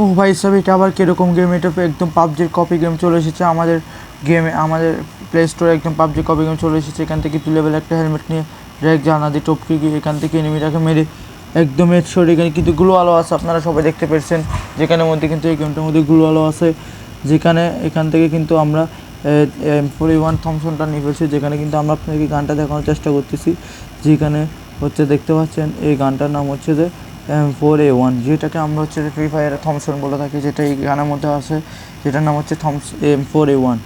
ও ভাই, সব এটা আবার কীরকম গেম এটা একদম পাবজির কপি গেম চলে এসেছে আমাদের গেমে আমাদের প্লে স্টোরে একদম পাবজি কপি গেম চলে এসেছে। এখান থেকে তুই লেভেল একটা হেলমেট নিয়ে ডাইরেক্ট জানা দিয়ে টপকে গিয়ে এখান থেকে এনিমিটাকে মেরে একদম এর শরীর এখানে। কিন্তু গ্লো আলো আছে, আপনারা সবাই দেখতে পেরেছেন যেখানে মধ্যে কিন্তু এই গেমটার মধ্যে গ্লো আলো আছে। যেখানে, এখান থেকে কিন্তু আমরা ফোর ওয়ান থমসনটা নিয়ে ফেলছি। যেখানে কিন্তু আমরা আপনাকে গানটা দেখানোর চেষ্টা করতেছি। যেখানে হচ্ছে, দেখতে পাচ্ছেন, এই গানটার নাম হচ্ছে যে ফোর এ ওয়ান যেটাকে আমরা হচ্ছে ফ্রি ফায়ারে থমসন বলে থাকি, যেটা এই গানের মধ্যে আছে, যেটার নাম হচ্ছে Thomas M four A one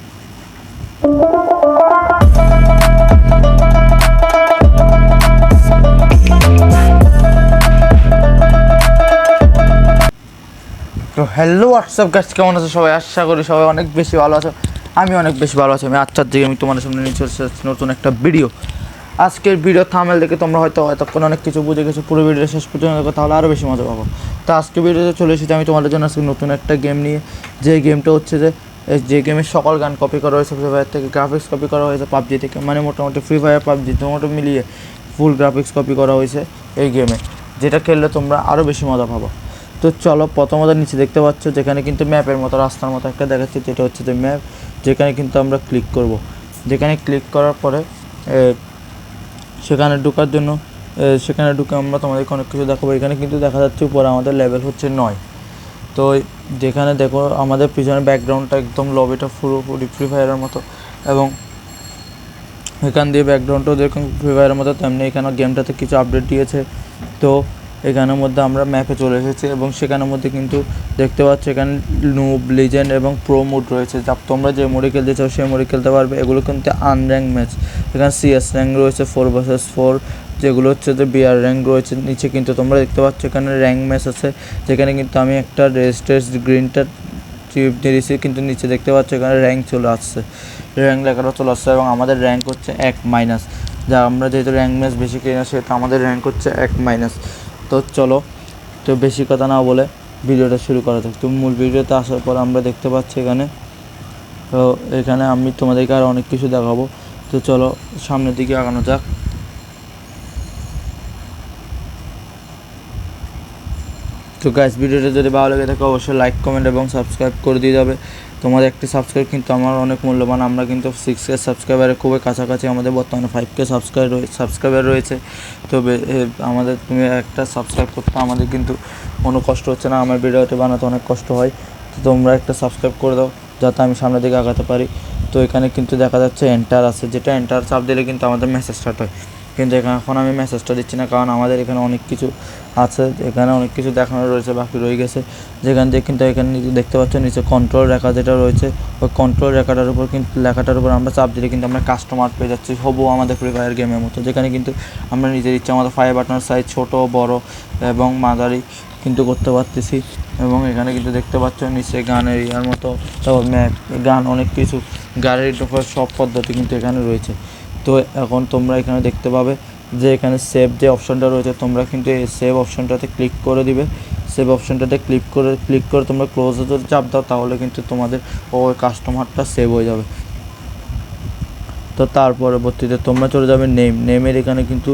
তো হ্যালো হোয়াটসঅ্যাপ গাছ কেমন আছে সবাই? আশা করি সবাই অনেক বেশি ভালো আছে। আমি অনেক বেশি ভালো আছি। আমি আচ্ছার দিকে, আমি তোমাদের সামনে নিয়ে চলে নতুন একটা ভিডিও আজকের ভিডিও থামেল দেখে তোমরা হয়তো এতক্ষণ অনেক কিছু বুঝে গেছো, পুরো ভিডিও শেষ পর্যন্ত দেখো, তাহলে আরও বেশি মজা পাবো। তো আজকে ভিডিওতে চলে এসেছি আমি তোমাদের জন্য আজকে নতুন একটা গেম নিয়ে। যে গেমটা হচ্ছে যে যে গেমের সকল গান কপি করা হয়েছে ফ্রি ফায়ার থেকে গ্রাফিক্স কপি করা হয়েছে পাবজি থেকে মানে মোটামুটি ফ্রি ফায়ার পাবজি মোটামুটি মিলিয়ে ফুল গ্রাফিক্স কপি করা হয়েছে এই গেমে যেটা খেললে তোমরা আরও বেশি মজা পাবো। তো চলো প্রথমত নিচে দেখতে পাচ্ছ, যেখানে কিন্তু ম্যাপের মতো, রাস্তার মতো একটা দেখাচ্ছে, যেটা হচ্ছে যে ম্যাপ যেখানে কিন্তু আমরা ক্লিক করব। যেখানে ক্লিক করার পরে সেখানে ঢোকার জন্য সেখানে ঢুকে আমরা তোমাদেরকে অনেক কিছু দেখাবো। এখানে কিন্তু দেখা যাচ্ছে উপরে আমাদের লেভেল হচ্ছে নয়। তো যেখানে দেখো আমাদের পিছনে ব্যাকগ্রাউন্ডটা একদম লবিটা পুরোপুরি ফ্রি ফায়ারের মতো এবং এখান দিয়ে ব্যাকগ্রাউন্ডটাও যেরকম ফ্রি ফায়ারের মতো, তেমনি এখানে গেমটাতে কিছু আপডেট দিয়েছে। তো এখানের মধ্যে আমরা ম্যাপে চলে এসেছি এবং সেখানের মধ্যে কিন্তু দেখতে পাচ্ছ এখানে নুব লিজেন্ড এবং প্রো মোড রয়েছে। যা তোমরা যে মোডে খেলতে চাও সেই মোডে খেলতে পারবে। এগুলো কিন্তু আনর্যাঙ্ক ম্যাচ এখানে সিএস র্যাঙ্ক রয়েছে ফোর ভার্সেস ফোর যেগুলো হচ্ছে যে বিআর র্যাঙ্ক রয়েছে। নিচে কিন্তু তোমরা দেখতে পাচ্ছ এখানে র্যাঙ্ক ম্যাচ আছে, যেখানে কিন্তু আমি একটা রেজিস্টার্স গ্রিনটা টিপ দিয়েছি, কিন্তু নিচে দেখতে পাচ্ছ এখানে র্যাঙ্ক চলে আসছে। র্যাঙ্ক লেখাটা চলে আসছে এবং আমাদের র্যাঙ্ক হচ্ছে এক মাইনাস যা আমরা যেহেতু র্যাঙ্ক ম্যাচ বেশি কিনা সেহেতু আমাদের র্যাঙ্ক হচ্ছে এক মাইনাস তো চলো, তো বেশি কথা না বলে ভিডিওটা শুরু করা যাক। তো মূল ভিডিওতে আসার পর আমরা দেখতে পাচ্ছি এখানে, তো এখানে আমি তোমাদেরকে আর অনেক কিছু দেখাবো। তো চলো, সামনের দিকে আগানো যাক। তো গাইস ভিডিওটা যদি ভালো লাগে থাকে, অবশ্যই লাইক কমেন্ট এবং সাবস্ক্রাইব করে দিয়ে যাবে। তোমাদের একটি সাবস্ক্রাইব কিন্তু আমার অনেক মূল্যবান। আমরা কিন্তু সিক্স কে সাবস্ক্রাইবারের খুবই কাছাকাছি আমাদের বর্তমানে ফাইভ কে সাবস্ক্রাইব সাবস্ক্রাইবার রয়েছে। তো আমাদের তুমি একটা সাবস্ক্রাইব করতে আমাদের কিন্তু কোনো কষ্ট হচ্ছে না। আমার ভিডিওটি বানাতে অনেক কষ্ট হয়। তো তোমরা একটা সাবস্ক্রাইব করে দাও, যাতে আমি সামনের দিকে আগাতে পারি। তো এখানে কিন্তু দেখা যাচ্ছে এন্টার আছে। যেটা এন্টার চাপ দিলে কিন্তু আমাদের মেসেজ স্টার্ট হয়। কিন্তু এখানে এখন আমি মেসেজটা দিচ্ছি না, কারণ আমাদের এখানে অনেক কিছু আছে, এখানে অনেক কিছু দেখানো রয়েছে, বাকি রয়ে গেছে। যেখান থেকে কিন্তু এখানে দেখতে পাচ্ছ নিচে কন্ট্রোল রেখা যেটা রয়েছে, ওই কন্ট্রোল রেখাটার উপর কিন্তু লেখাটার উপর আমরা চাপ দিলে কিন্তু আমরা কাস্টমার পেয়ে যাচ্ছি। হবু আমাদের ফ্রি ফায়ার গেমের মতো, যেখানে কিন্তু আমরা নিজের ইচ্ছা আমাদের ফায়ার বাটনের সাইজ ছোট, বড় এবং মাঝারি কিন্তু করতে পারতেছি। এবং এখানে কিন্তু দেখতে পাচ্ছ নিচে গানের ইয়ার মতো ম্যাপ গান অনেক কিছু, গাড়ির সব পদ্ধতি কিন্তু এখানে রয়েছে। তো এখন তোমরা এখানে দেখতে পাবে যে এখানে সেভ যে অপশনটা রয়েছে, তোমরা কিন্তু এই সেভ অপশনটাতে ক্লিক করে দিবে। সেভ অপশনটাতে ক্লিক করে ক্লিক করে তোমরা ক্লোজে যদি চাপ দাও, তাহলে কিন্তু তোমাদের ওই কাস্টমারটা সেভ হয়ে যাবে। তো তার পরবর্তীতে তোমরা চলে যাবে নেম নেমের এখানে কিন্তু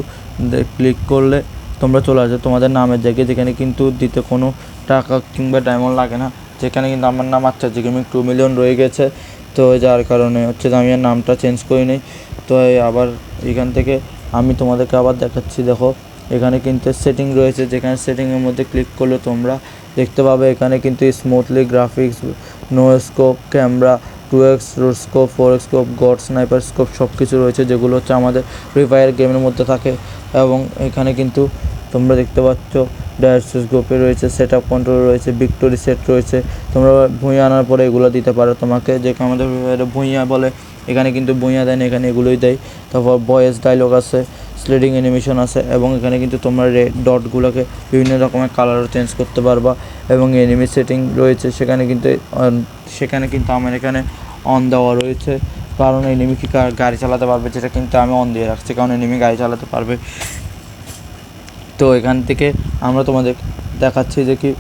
ক্লিক করলে তোমরা চলে আসবে তোমাদের নামের জায়গায়, যেখানে কিন্তু দিতে কোনো টাকা কিংবা ডায়মন্ড লাগে না। যেখানে কিন্তু আমার নাম আচ্ছা গেমিং টু মিলিয়ন রয়ে গেছে। তো যার কারণে হচ্ছে আমি আর নামটা চেঞ্জ করি নিই। তো আবার এখান থেকে আমি তোমাদেরকে আবার দেখাচ্ছি, দেখো। এখানে কিন্তু সেটিং রয়েছে, যেখানে সেটিংয়ের মধ্যে ক্লিক করলে তোমরা দেখতে পাবে, এখানে কিন্তু smoothly graphics no scope camera two X scope four scope God sniper scope সব কিছু রয়েছে, যেগুলো হচ্ছে আমাদের ফ্রি ফায়ার গেমের মধ্যে থাকে। এবং এখানে কিন্তু তোমরা দেখতে পাচ্ছ ডায়ারসিস রয়েছে সেট আপ কন্ট্রোল রয়েছে ভিক্টোরি সেট রয়েছে। তোমরা ভুঁইয়া আনার পরে এগুলো দিতে পারো তোমাকে যে আমাদের ভুঁইয়া বলে। এখানে কিন্তু ভুঁইয়া দেয় না এখানে এগুলোই দেয়। তারপর ভয়েস ডায়লগ আছে স্লেডিং অ্যানিমেশন আছে, এবং এখানে কিন্তু তোমরা রেড ডটগুলোকে বিভিন্ন রকমের কালারও চেঞ্জ করতে পারবা, এবং এনিমি সেটিং রয়েছে। সেখানে কিন্তু সেখানে কিন্তু আমার এখানে অন দেওয়া রয়েছে। কারণ এনিমি কি গাড়ি চালাতে পারবে যেটা কিন্তু আমি অন দিয়ে রাখছি, কারণ এনিমি গাড়ি চালাতে পারবে। তো এখান থেকে আমরা তোমাদের দেখাচ্ছি যে কি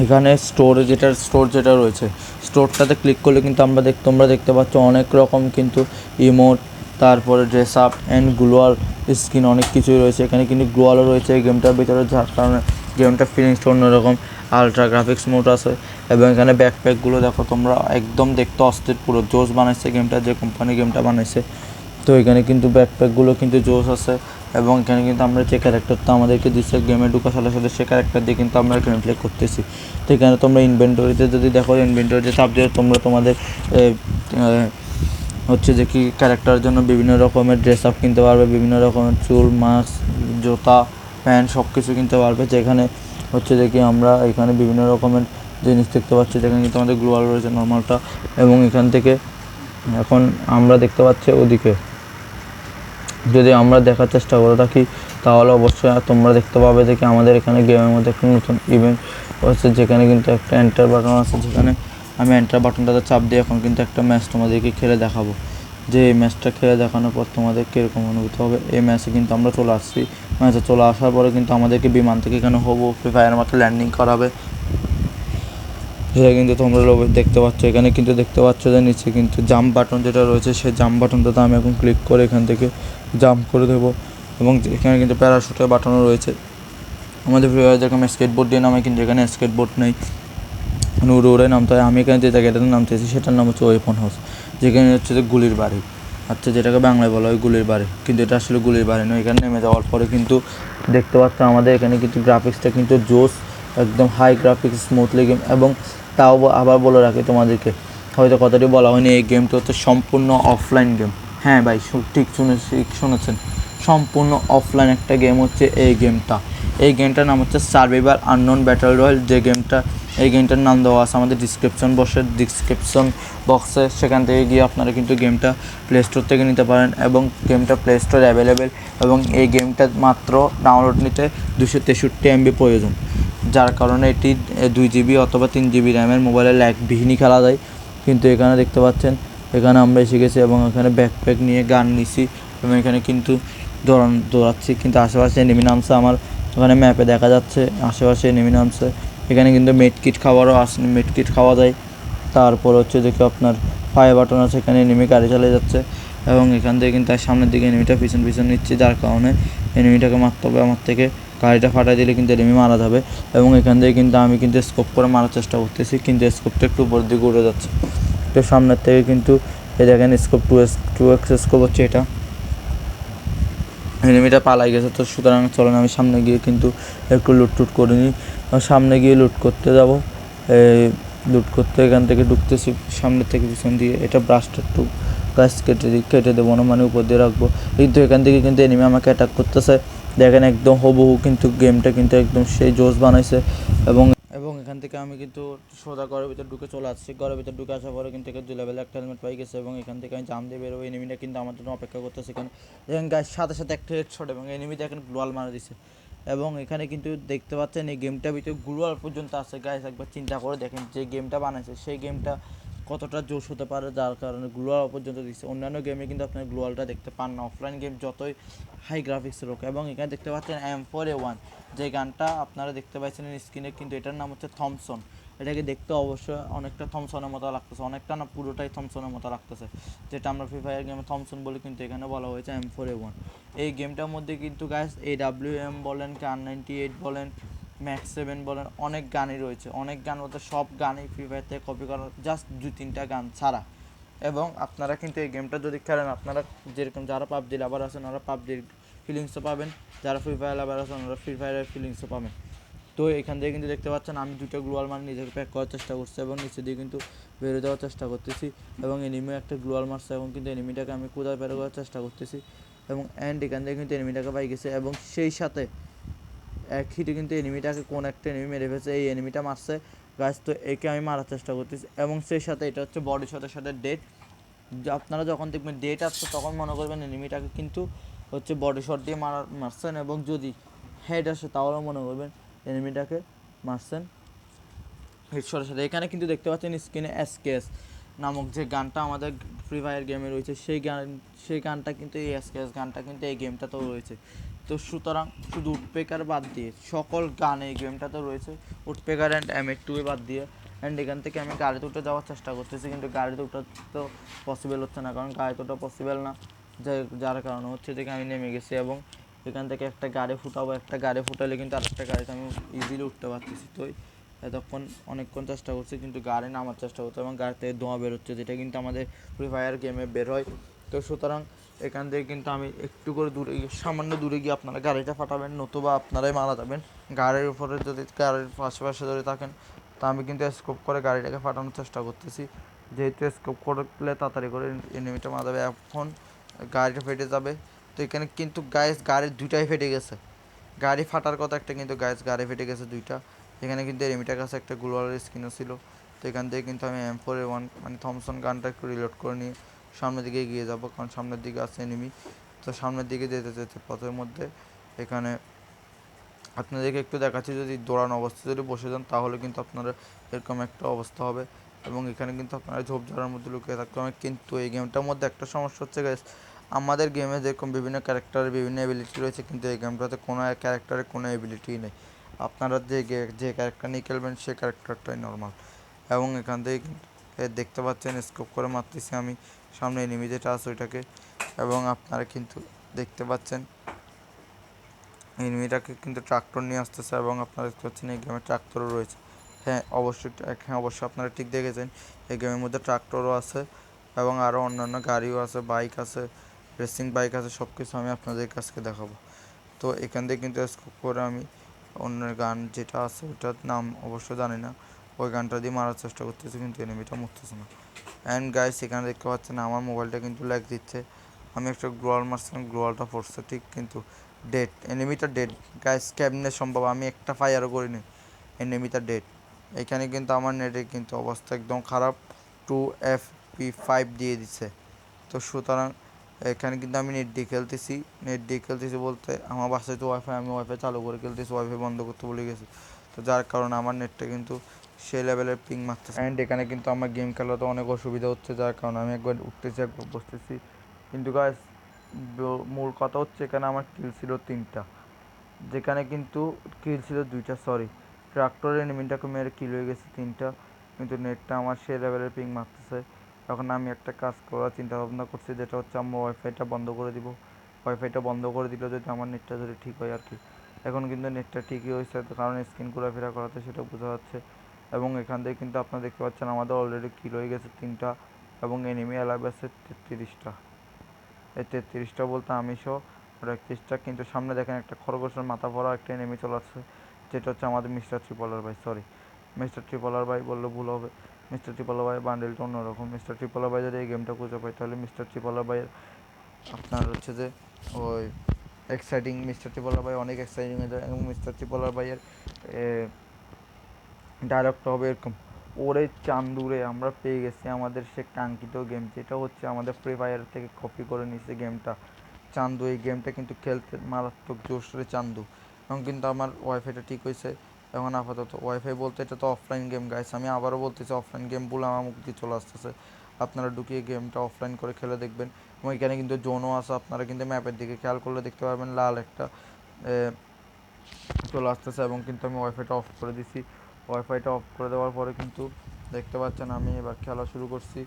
এখানে স্টোর যেটা স্টোর যেটা রয়েছে স্টোরটাতে ক্লিক করলে কিন্তু আমরা দেখ, তোমরা দেখতে পাচ্ছ অনেক রকম কিন্তু ইমোট তারপরে dress up and gloo wall skin অনেক কিছুই রয়েছে। এখানে কিন্তু গ্লোয়ালও রয়েছে এই গেমটার ভিতরে, যার কারণে গেমটার ফিলিংসটা অন্যরকম। আলট্রা গ্রাফিক্স মোড আছে এবং এখানে ব্যাকপ্যাকগুলো দেখো তোমরা একদম দেখতে অস্থির, পুরো জোস বানাইছে গেমটা যে কোম্পানি গেমটা বানাইছে। তো এখানে কিন্তু ব্যাকপ্যাকগুলো কিন্তু জোস আছে এবং এখানে কিন্তু আমরা যে ক্যারেক্টারটা আমাদেরকে দিচ্ছে গেমে ঢুকা সাথে সাথে সে ক্যারেক্টার দিয়ে কিন্তু আমরা গেম প্লে করতেছি। তো এখানে তোমরা ইনভেন্টরিতে যদি দেখো ইনভেন্টরিতে চাপ দিয়ে তোমরা তোমাদের হচ্ছে যে কি ক্যারেক্টারের জন্য বিভিন্ন রকমের ড্রেস আপ কিনতে পারবে, বিভিন্ন রকমের চুল মাস্ক জুতা প্যান্ট সব কিছু কিনতে পারবে। যেখানে হচ্ছে যে কি আমরা এখানে বিভিন্ন রকমের জিনিস দেখতে পাচ্ছি, যেখানে কিন্তু আমাদের গ্লোয়াল রয়েছে নর্মালটা এবং এখান থেকে এখন আমরা দেখতে পাচ্ছি ওদিকে। যদি আমরা দেখার চেষ্টা করে থাকি, তাহলে অবশ্যই তোমরা দেখতে পাবে যে কি আমাদের এখানে গেমের মধ্যে একটা নতুন ইভেন্ট হচ্ছে, যেখানে কিন্তু একটা এন্টার বাটন আছে, যেখানে আমি এন্টার বাটনটাতে চাপ দিয়ে এখন কিন্তু একটা ম্যাচ তোমাদেরকে খেলে দেখাবো। যে এই ম্যাচটা খেলে দেখানোর পর তোমাদের কীরকম অনুভূতি হবে, এই ম্যাচে কিন্তু আমরা চলে আসছি। ম্যাচে চলে আসার পরে কিন্তু আমাদেরকে বিমান থেকে এখানে হব ফ্রি ফায়ারের মতো ল্যান্ডিং করাবে। যেটা কিন্তু তোমরা দেখতে পাচ্ছ, এখানে কিন্তু দেখতে পাচ্ছ যে নিচে কিন্তু জাম্প বাটন যেটা রয়েছে, সেই জাম্প বাটনটাতে আমি এখন ক্লিক করে এখান থেকে জাম্প করে দেবো। এবং এখানে কিন্তু প্যারাশুটের বাটনও রয়েছে। আমাদের ফ্রি ফায়ার যেরকম স্কেটবোর্ড দিয়ে নামে, কিন্তু এখানে স্কেটবোর্ড নেই। উড়ে উড়ে নামতে হয় আমি এখানে যে জায়গাটাতে নামতে নামতেছি, সেটার নাম হচ্ছে ওয়েপন হাউস যেখানে হচ্ছে যে গুলির বাড়ি। আচ্ছা যেটাকে বাংলায় বলা হয় গুলির বাড়ি। কিন্তু এটা আসলে গুলির বাড়ি নয়, এখানে নেমে যাওয়ার পরে কিন্তু দেখতে পাচ্ছ আমাদের এখানে কিন্তু গ্রাফিক্সটা কিন্তু জোস একদম হাই গ্রাফিক্স স্মুথলি গেম এবং তাও আবার বলে রাখি তোমাদেরকে। হয়তো কথাটি বলা হয়নি, এই গেমটা হচ্ছে সম্পূর্ণ অফলাইন গেম হ্যাঁ ভাই ঠিক শুনে ঠিক শুনেছেন। সম্পূর্ণ অফলাইন একটা গেম হচ্ছে এই গেমটা। এই গেমটার নাম হচ্ছে সার্ভাইভার আননোন ব্যাটল রয়্যাল যে গেমটা, এই গেমটার নাম দেওয়া আছে আমাদের ডিসক্রিপশন বক্সে ডিসক্রিপশন বক্সে সেখান থেকে গিয়ে আপনারা কিন্তু গেমটা প্লে স্টোর থেকে নিতে পারেন এবং গেমটা প্লে স্টোর অ্যাভেলেবেল এবং এই গেমটা মাত্র ডাউনলোড নিতে দুশো তেষট্টি এমবি প্রয়োজন। যার কারণে এটি দুই জিবি অথবা তিন জিবি র্যামের মোবাইলে ল্যাকবিহীনই খেলা যায়। কিন্তু এখানে দেখতে পাচ্ছেন, এখানে আমরা এসে গেছি এবং এখানে ব্যাকপ্যাক নিয়ে গান নিছি এবং এখানে কিন্তু দৌড়ান, দৌড়াচ্ছি। কিন্তু আশেপাশে নেমে নামছে আমার। ওখানে ম্যাপে দেখা যাচ্ছে, আশেপাশে নেমে নামছে। এখানে কিন্তু মেডকিট খাবারও আস মেডকিট খাওয়া যায়। তারপর হচ্ছে দেখি আপনার ফায়ার বাটন আছে, এখানে নেমে গাড়ি চালিয়ে যাচ্ছে। এবং এখান থেকে কিন্তু আর সামনের দিকে এনিমিটা পিছন পিছন নিচ্ছে। যার কারণে এনিমিটাকে মারতে হবে আমার থেকে। গাড়িটা ফাটাই দিলে কিন্তু এনিমি মারা যাবে এবং এখান থেকে কিন্তু আমি কিন্তু স্কোপ করে মারার চেষ্টা করতেছি, কিন্তু স্কোপটা একটু উপর দিকে উড়ে যাচ্ছে। একটু সামনের থেকে কিন্তু এই দেখেন scope two S two X scope হচ্ছে এটা। এনিমিটা পালাই গেছে, তো সুতরাং চলেন আমি সামনে গিয়ে কিন্তু একটু লুট টুট করে নিই। সামনে গিয়ে লুট করতে যাব। এই লুট করতে এখান থেকে ঢুকতেছি, সামনের থেকে পিছন দিয়ে। এটা ব্রাস্টার টু গাছ কেটে দিই কেটে দেবো না মানে উপর দিয়ে রাখব। কিন্তু এখান থেকে কিন্তু এনিমি আমাকে অ্যাটাক করতেছে। দেখেন একদম হবহু কিন্তু গেমটা কিন্তু একদম সেই জোস বানাইছে এবং এবং এখান থেকে আমি কিন্তু সোজা ঘরের ভিতর ঢুকে চলে আসছি। ঘরের ভিতর ঢুকে আসার পরে কিন্তু এখানে দু লেভেল একটা হেলমেট পাই গেছে এবং এখান থেকে আমি জাম দিয়ে বেরোবো এনিমিটা কিন্তু আমার জন্য অপেক্ষা করতেছে এখানে। দেখেন গাছ সাথে সাথে একটা হেডশট এবং এনিমি দেখেন গ্লোয়াল মারা দিছে। এবং এখানে কিন্তু দেখতে পাচ্ছেন এই গেমটার ভিতরে গ্লোয়াল পর্যন্ত আছে। গাইস একবার চিন্তা করে দেখেন যে গেমটা বানাইছে। সেই গেমটা কতটা জোশ হতে পারে যার কারণে গ্লোয়াল পর্যন্ত দিচ্ছে অন্যান্য গেমে কিন্তু আপনার গ্লোয়ালটা দেখতে পান না। অফলাইন গেম যতই হাই গ্রাফিক্স হোক, এবং এখানে দেখতে পাচ্ছেন এম ফোর এ ওয়ান যে গানটা আপনারা দেখতে পাচ্ছেন স্ক্রিনে কিন্তু এটার নাম হচ্ছে থমসন এটাকে দেখতে অবশ্যই অনেকটা থমসনের মতো লাগতেছে। অনেকটা না পুরোটাই থমসনের মতো লাগতেছে। যেটা আমরা ফ্রি ফায়ার গেমে থমসন বলি কিন্তু এখানে বলা হয়েছে এম ফোর এ ওয়ান এই গেমটার মধ্যে কিন্তু গাইস এ ডাব্লিউ এম বলেন কে কার নাইনটি এইট বলেন ম্যাক্স সেভেন বলেন, অনেক গানই রয়েছে। অনেক গান বলতে সব গানই ফ্রি ফায়ার থেকে কপি করা জাস্ট দু তিনটা গান ছাড়া। এবং আপনারা কিন্তু এই গেমটা যদি খেলেন, আপনারা যেরকম যারা পাবজি লাভার আছেন ওরা পাবজির ফিলিংসও পাবেন। যারা ফ্রি ফায়ার লাভার আছেন ওরা ফ্রি ফায়ারের ফিলিংসও পাবেন। তো এখান থেকে কিন্তু দেখতে পাচ্ছেন, আমি দুটো গ্লোয়াল মার নিজেকে প্যাক করার চেষ্টা করছি এবং নিচে দিয়ে কিন্তু বেরো দেওয়ার চেষ্টা করতেছি। এবং এনিমি একটা গ্লোয়াল মারছে এবং কিন্তু এনিমিটাকে আমি কোথায় বেরো করার চেষ্টা করতেছি। এবং অ্যান্ড এখান থেকে কিন্তু এনিমিটাকে পাই গেছে। এবং সেই সাথে এক হিটে কিন্তু এনিমিটাকে কোন একটা এনিমি মেরে ফেলছে, এই এনিমিটা মারছে। গাছ তো একে আমি মারার চেষ্টা করতেছি। এবং সেই সাথে এটা হচ্ছে বডি শটের সাথে ডেট আপনারা যখন দেখবেন ডেট আসছে, তখন মনে করবেন এনিমিটাকে কিন্তু হচ্ছে বডি শট দিয়ে মারা, মারছেন। এবং যদি হেড আসে তাহলে মনে করবেন এনিমিটাকে মারছেন। হেডশটের সাথে। এখানে কিন্তু দেখতে পাচ্ছেন স্ক্রিনে এসকেএস নামক যে গানটা আমাদের ফ্রি ফায়ার গেমে রয়েছে, সেই গান, সেই গানটা কিন্তু এই এসকেএস গানটা কিন্তু এই গেমটাতেও রয়েছে। তো সুতরাং শুধু উডপেকার বাদ দিয়ে সকল গান এই গেমটাতে রয়েছে। Woodpecker and M A two বাদ দিয়ে। অ্যান্ড এখান থেকে আমি গাড়িতে উঠে যাওয়ার চেষ্টা করতেছি, কিন্তু গাড়িতে উঠা তো পসিবল হচ্ছে না, কারণ গাড়িতে ওঠা পসিবল না। যার কারণে হচ্ছে থেকে আমি নেমে গেছি এবং এখান থেকে একটা গাড়ি ফুটাবো, একটা গাড়ি ফুটালে কিন্তু আরেকটা গাড়িতে আমি ইজিলি উঠতে পারতেছি। তো এতক্ষণ অনেকক্ষণ চেষ্টা করছি, কিন্তু গাড়ি নামার চেষ্টা করছে এবং গাড়ি থেকে ধোঁয়া বেরোচ্ছে, যেটা কিন্তু আমাদের ফ্রি ফায়ার গেমে বের হয়। তো সুতরাং এখান থেকে কিন্তু আমি একটু করে দূরে গিয়ে, সামান্য দূরে গিয়ে আপনারা গাড়িটা ফাটাবেন নতুবা আপনারাই মারা যাবেন। গাড়ির উপরে যদি, গাড়ির পাশে যদি থাকেন, তা আমি কিন্তু স্কোপ করে গাড়িটাকে ফাটানোর চেষ্টা করতেছি। যেহেতু স্কোপ করলে তাড়াতাড়ি করে এনিমিটা মারা যাবে। এখন গাড়িটা ফেটে যাবে। তো এখানে কিন্তু গায়েস গাড়ির দুইটাই ফেটে গেছে। গাড়ি ফাটার কথা একটা কিন্তু গায়েস গাড়ি ফেটে গেছে দুইটা। এখানে কিন্তু এনিমিটার কাছে একটা গ্লোয়ালের স্ক্রিনও ছিল। তো এখান থেকে কিন্তু আমি এম ফোর ওয়ান মানে থমসন গানটা একটু রিলোড করে নিয়ে সামনের দিকে এগিয়ে যাব, কারণ সামনের দিকে আছে এনিমি তো সামনের দিকে যেতে যেতে পথের মধ্যে এখানে আপনাদেরকে একটু দেখাচ্ছি, যদি দৌড়ানো অবস্থায় যদি বসে যান, তাহলে কিন্তু আপনারা এরকম একটা অবস্থা হবে। এবং এখানে কিন্তু আপনারা ঝোপঝাড়ের মধ্যে লুকিয়ে থাকতে হবে। কিন্তু এই গেমটার মধ্যে একটা সমস্যা হচ্ছে গাইস আমাদের গেমে যেরকম বিভিন্ন ক্যারেক্টারের বিভিন্ন এবিলিটি রয়েছে, কিন্তু এই গেমটাতে কোনো ক্যারেক্টারের কোনো এবিলিটি নেই। আপনারা যে যে ক্যারেক্টার নিয়ে খেলবেন সেই ক্যারেক্টারটাই নর্মাল এবং এখান থেকে দেখতে পাচ্ছেন স্কোপ করে মারতেছি আমি। সামনে এনিমি যেটা আছে ওইটাকে, এবং আপনারা কিন্তু দেখতে পাচ্ছেন এনিমিটাকে কিন্তু ট্রাক্টর নিয়ে আসতেছে এবং আপনারা দেখতে পাচ্ছেন এই গেমে ট্রাক্টরও রয়েছে। হ্যাঁ অবশ্যই হ্যাঁ অবশ্যই আপনারা ঠিক দেখেছেন, এই গেমের মধ্যে ট্রাক্টরও আছে এবং আরও অন্যান্য গাড়িও আছে, বাইক আছে, রেসিং বাইক আছে সব কিছু আমি আপনাদের কাছকে দেখাবো। তো এখান থেকে কিন্তু স্কোপ করে আমি অন্য গান যেটা আছে ওটার নাম অবশ্য জানি না, ওই গানটা দিয়ে মারার চেষ্টা করতেছি কিন্তু এনিমিটা মরতেছে না। অ্যান্ড গাইস এখানে দেখতে পাচ্ছেন আমার মোবাইলটা কিন্তু ল্যাগ দিচ্ছে। আমি একটা গ্লোয়াল মারছিলাম গ্লোয়ালটা পড়ছে, ঠিক? কিন্তু ডেড এনিমিটা ডেড গাইস কেমনে সম্ভব? আমি একটা ফায়ারও করিনি। এনিমিটা ডেড এখানে কিন্তু আমার নেটে কিন্তু অবস্থা একদম খারাপ। টু এফ পি ফাইভ দিয়ে দিচ্ছে তো সুতরাং এখানে কিন্তু আমি নেট দিয়ে খেলতেছি। নেট দিয়ে খেলতেছি বলতে আমার বাসায় তো ওয়াইফাই আমি ওয়াইফাই চালু করে খেলতেছি। ওয়াইফাই বন্ধ করতে ভুলে গেছি। তো যার কারণে আমার নেটটা কিন্তু সেই লেভেলের পিং মারতেছে। অ্যান্ড এখানে কিন্তু আমার গেম খেলাতে অনেক অসুবিধা হচ্ছে, যার কারণে আমি একবার উঠতেছি, একবার বসতেছি। কিন্তু গাছ মূল কথা হচ্ছে এখানে আমার কিল ছিল তিনটা। যেখানে কিন্তু কিল ছিল দুইটা সরি ট্রাক্টরের এনিমিটাকে মেরে কিল হয়ে গেছে তিনটা। কিন্তু নেটটা আমার সেই লেভেলের পিং মারতেছে। এখন আমি একটা কাজ করার চিন্তা ভাবনা করছি, যেটা হচ্ছে আমার ওয়াইফাইটা বন্ধ করে দিব। ওয়াইফাইটা বন্ধ করে দিলে যদি আমার নেটটা যদি ঠিক হয় আর কি। এখন কিন্তু নেটটা ঠিকই হয়েছে, কারণ স্ক্রিন ঘোরাফেরা করাতে সেটা বোঝা যাচ্ছে। এবং এখান থেকে কিন্তু আপনারা দেখতে পাচ্ছেন আমাদের অলরেডি কিল হয়ে গেছে তিনটা এবং এনিমি অ্যালাইভ আছে তেত্রিশটা। এই তেত্রিশটা বলতে আমি সহ ওর একত্রিশটা কিন্তু সামনে দেখেন একটা খরগোশের মাথা পড়া একটা নেমে চলে আসছে, যেটা হচ্ছে আমাদের মিস্টার ট্রিপলার ভাই সরি মিস্টার ট্রিপলার ভাই বললে ভুল হবে মিস্টার ট্রিপলার ভাই বান্ডেলটা অন্যরকম মিস্টার ট্রিপলার ভাই যদি এই গেমটা খুঁজে পাই তাহলে মিস্টার ট্রিপলার ভাইয়ের আপনার হচ্ছে যে ওই এক্সাইটিং মিস্টার ট্রিপলার ভাই অনেক এক্সাইটিং হয়ে যায় এবং মিস্টার ট্রিপলার ভাইয়ের ডায়লগটা হবে এরকম। ওরে চান্দুরে, আমরা পেয়ে গেছি আমাদের সে কাঙ্ক্ষিত গেম যেটা হচ্ছে আমাদের ফ্রি ফায়ার থেকে কপি করে নিয়েছে গেমটা চান্দু, এই গেমটা কিন্তু খেলতে মারাত্মক জোশরে চান্দু। এবং কিন্তু আমার ওয়াইফাইটা ঠিক হয়েছে। এখন আপাতত ওয়াইফাই বলতে এটা তো অফলাইন গেম গাইস আমি আবারও বলতেছি অফলাইন গেম বলে আমার মুখ দিয়ে চলে আসতেছে। আপনারা ঢুকিয়ে গেমটা অফলাইন করে খেলে দেখবেন। এবং এখানে কিন্তু জোনও আছে, আপনারা কিন্তু ম্যাপের দিকে খেয়াল করলে দেখতে পারবেন লাল একটা চলে আসতেছে। এবং কিন্তু আমি ওয়াইফাইটা অফ করে দিছি। ওয়াইফাইটা অফ করে দেওয়ার পরে কিন্তু দেখতে পাচ্ছেন আমি এবার খেলা শুরু করছি।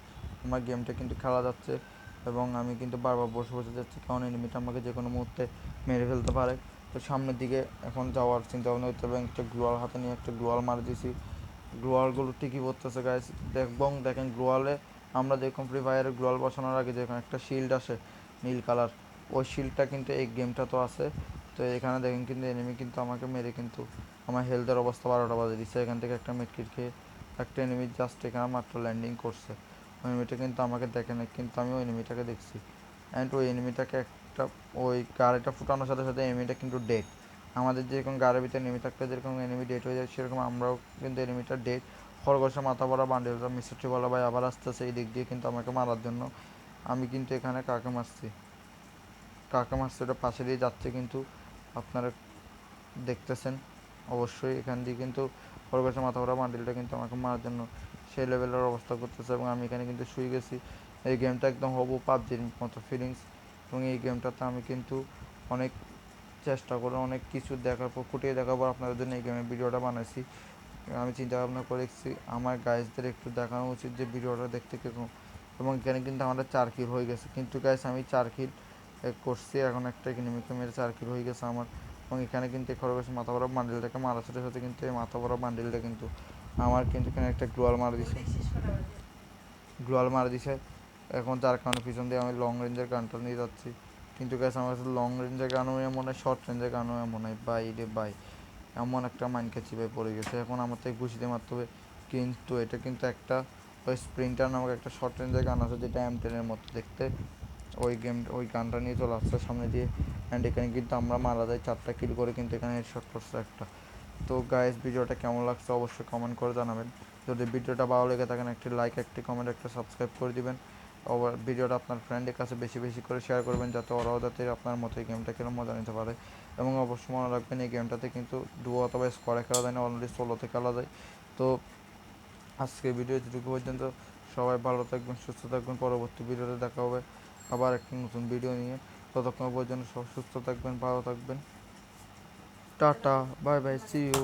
আমার গেমটা কিন্তু খেলা যাচ্ছে এবং আমি কিন্তু বারবার বসে বসে যাচ্ছি। কারণ এনিমিটা আমাকে যে কোনো মুহূর্তে মেরে ফেলতে পারে। তো সামনের দিকে এখন যাওয়ার চিন্তা ভাবনা করতে হবে একটা গ্লোয়াল হাতে নিয়ে একটা গ্লোয়াল মার দিয়েছি। গ্লোয়ালগুলো ঠিকই পড়তেছে গাইস এবং দেখেন গ্লোয়ালে আমরা যেরকম ফ্রি ফায়ারে গ্লোয়াল বসানোর আগে যেরকম একটা শিল্ড আসে, নীল কালার, ওই শিল্ডটা কিন্তু এই গেমটা তো আছে। তো এখানে দেখেন কিন্তু এনিমি কিন্তু আমাকে মেরে কিন্তু আমার হেলথের অবস্থা বারোটা বাজে। দিচ্ছে এখান থেকে একটা মেটকিট খেয়ে একটা এনিমি জাস্ট এখানে মাত্র ল্যান্ডিং করছে। ওই এনিমিটা কিন্তু আমাকে দেখে না কিন্তু আমি ওই এনিমিটাকে দেখছি। অ্যান্ড ওই এনিমিটাকে একটা, ওই গাড়িটা ফুটানোর সাথে সাথে এনিমিটা কিন্তু ডেড আমাদের যেরকম গাড়ির ভিতরে এনিমি থাকলে যেরকম এনিমি ডেট হয়ে যায়, সেরকম আমরাও কিন্তু এনিমিটা ডেট খরগোশের মাথা পড়া, বান্ডেলটা মিস্টার বলা ভাই আবার আসতেছে এই দিক দিয়ে কিন্তু আমাকে মারার জন্য। আমি কিন্তু এখানে কাকে মারছি? কাকে মারছি? ওটা পাশে দিয়ে যাচ্ছে কিন্তু আপনারা দেখতেছেন। অবশ্যই এখান দিয়ে কিন্তু খরগোশের মাথা পড়া বান্ডেলটা কিন্তু আমাকে মারার জন্য সেই লেভেলের অবস্থা করতেছে এবং আমি এখানে কিন্তু শুয়ে গেছি। এই গেমটা একদম হবু পাবজির মতো ফিলিংস এবং এই গেমটাতে আমি কিন্তু অনেক চেষ্টা করে, অনেক কিছু দেখার পর ফুটিয়ে দেখার পর আপনাদের জন্য এই গেমের ভিডিওটা বানাইছি। আমি চিন্তা ভাবনা করেছি আমার গাইজদের একটু দেখানো উচিত যে ভিডিওটা দেখতে কীরকম। এবং এখানে কিন্তু আমাদের চার কিল হয়ে গেছে। কিন্তু গাইস আমি চার কিল করছি। এখন একটা এনিমিকে মেরে চার কিল হয়ে গেছে আমার। এবং এখানে কিন্তু এই খরগোশ মাথা বড় বান্ডিলটাকে মারার সাথে সাথে কিন্তু এই মাথা বড় বান্ডিলটা কিন্তু আমার কিন্তু এখানে একটা গ্লোয়াল মারা দিছে। গ্লোয়াল মারা দিছে। এখন তার কারণে পিছন দিয়ে আমি লং রেঞ্জের গানটা নিয়ে যাচ্ছি। কিন্তু গ্যাস আমার কাছে লং রেঞ্জের গানও এমন হয় শর্ট রেঞ্জের গানও এমন হয় বাই রে বাই এমন একটা মাইন্ড চিপে পড়ে গেছে। এখন আমার থেকে ঘুষিতে মারতে হবে। কিন্তু এটা কিন্তু একটা ওই স্প্রিন্টার নামক একটা শর্ট রেঞ্জের গান আছে, যেটা এম টেনের মতো দেখতে। ওই গেম ওই গানটা নিয়ে চলে আসছে সামনে দিয়ে। অ্যান্ড এখানে কিন্তু আমরা মারা যায় চারটা কিল করে কিন্তু এখানে হেডশট করছে একটা। তো গাইস ভিডিওটা কেমন লাগছে অবশ্যই কমেন্ট করে জানাবেন। যদি ভিডিওটা ভালো লেগে থাকেন একটি লাইক একটি কমেন্ট একটা সাবস্ক্রাইব করে দিবেন। আবার ভিডিওটা আপনার ফ্রেন্ডের কাছে বেশি বেশি করে শেয়ার করবেন, যাতে ওরাও যাতে আপনার মতো এই গেমটা খেলে মজা নিতে পারে। এবং অবশ্যই মনে রাখবেন, এই গেমটাতে কিন্তু ডুয়ো অথবা স্কোয়াডে খেলা যায় না অলরেডি সোলোতে খেলা যায়। তো আজকে ভিডিও যেটুকু পর্যন্ত। সবাই ভালো থাকবেন, সুস্থ থাকবেন। পরবর্তী ভিডিওতে দেখা হবে। আবার একটি নতুন ভিডিও নিয়ে। ততক্ষণ পর্যন্ত সব সুস্থ থাকবেন ভালো থাকবেন। Tata bye bye see you